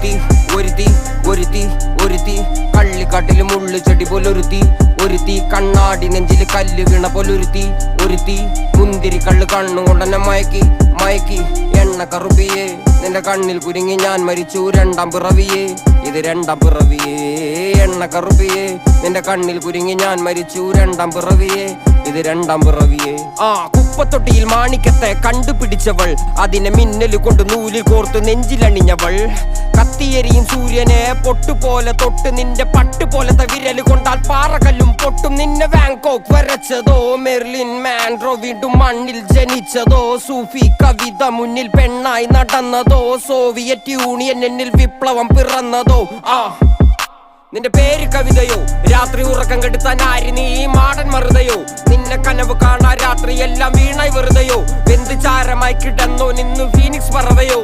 ഒരുത്തി ഒരുത്തി ഒരുത്തി ഒരുത്തി. കള്ളിക്കാട്ടിൽ മുള്ളു ചെടി പോലൊരുത്തി ഒരുത്തി. കണ്ണാടി നെഞ്ചിൽ കല്ല് വീണ പോലൊരുത്തി ഒരുത്തി. മുന്തിരി കള്ള് കണ്ണുകൊണ്ടെന്നെ മയക്കി മയക്കി. എണ്ണ കറുപ്പിയേ നിന്റെ കണ്ണിൽ കുരുങ്ങി ഞാൻ മരിച്ചു. രണ്ടാം പിറവിയേ ഇത് രണ്ടാം പിറവിയേ. എണ്ണ കറുപ്പിയേ നിന്റെ കണ്ണിൽ കുരുങ്ങി ഞാൻ മരിച്ചു. രണ്ടാം പിറവിയേ ഇത് രണ്ടാം പിറവിയെ. ആ കുപ്പത്തൊട്ടിയിൽ മാണിക്കത്തെ കണ്ടുപിടിച്ചവൾ. അതിനെ മിന്നൽ കൊണ്ട് നൂലിൽ കോർത്ത് നെഞ്ചിലണിഞ്ഞവൾ. കത്തിയെരിയും സൂര്യനെ പൊട്ടുപോലെ തൊട്ട് നിന്റെ പട്ട് പോലത്തെ വിരൽ കൊണ്ടാൽ പാറകല്ലും പൊട്ടും. നിന്നെ വാങ്കോക്ക് വരച്ചതോ മെർലിൻ മാൻഡ്രോ വീണ്ടും മണ്ണിൽ ജനിച്ചതോ സൂഫി കവിത മുന്നിൽ പെണ്ണായി നടന്നതോ സോവിയറ്റ് യൂണിയൻ എന്നിൽ വിപ്ലവം പിറന്നതോ. ആ നിന്റെ പേര് കവിതയോ രാത്രി ഉറക്കം കെടുത്താൻ ആര് നീ മാടൻ മറുതയോ? നിന്നെ കനവ് കാണാ രാത്രി എല്ലാം വീണായി വെറുതെയോ? വെന്ത് ചാരമായി കിടന്നോ? നിന്നു ഫീനിക്സ് പറവയോ?